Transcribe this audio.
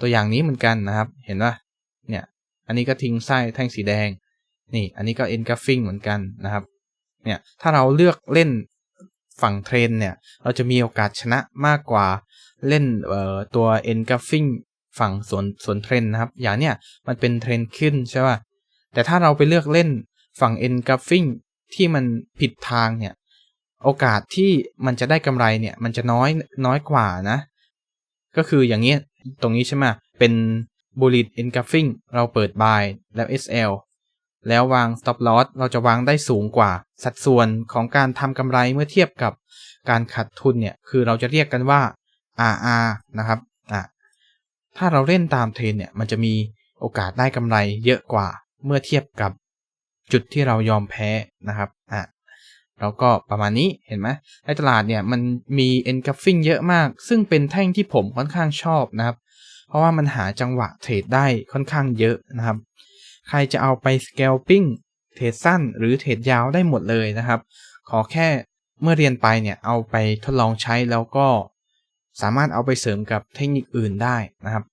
ตัวอย่างนี้เหมือนกันนะครับ เห็นว่าเนี่ย อันนี้ก็ทิ้งไส้แท่งสีแดง นี่ อันนี้ก็ engulfing เหมือนกันนะครับ เนี่ย ถ้าเราเลือกเล่นฝั่งเทรนเนี่ย เราจะมีโอกาสชนะมากกว่าเล่นตัว engulfing ฝั่งสวนสวนเทรนนะครับ อย่างเนี้ยมันเป็นเทรนขึ้นใช่ป่ะ แต่ถ้าเราไปเลือกเล่นฝั่ง engulfing ที่มันผิดทางเนี่ย โอกาสที่มันจะได้กำไรเนี่ย มันจะน้อยน้อยกว่านะ ก็คืออย่างเงี้ย ตรงนี้ใช่ไหมเป็น bullet engulfing เราเปิด buy แล้ว SL แล้ววาง stop loss เราจะวางได้สูงกว่า สัดส่วนของการทำกำไรเมื่อเทียบกับการขาดทุนเนี่ย คือเราจะเรียกกันว่า RR นะครับอะถ้าเราเล่นตามเทรนเนี่ย มันจะมีโอกาสได้กำไรเยอะกว่าเมื่อเทียบกับจุดที่เรายอมแพ้นะครับอะ แล้วก็ประมาณนี้เห็นไหมในตลาดเนี่ยมันมี engulfing เยอะมาก ซึ่งเป็นแท่งที่ผมค่อนข้างชอบนะครับ เพราะว่ามันหาจังหวะเทรดได้ค่อนข้างเยอะนะครับ ใครจะเอาไป scalping เทรดสั้นหรือเทรดยาวได้หมดเลยนะครับ ขอแค่เมื่อเรียนไปเนี่ยเอาไปทดลองใช้แล้วก็สามารถเอาไปเสริมกับเทคนิคอื่นได้นะครับ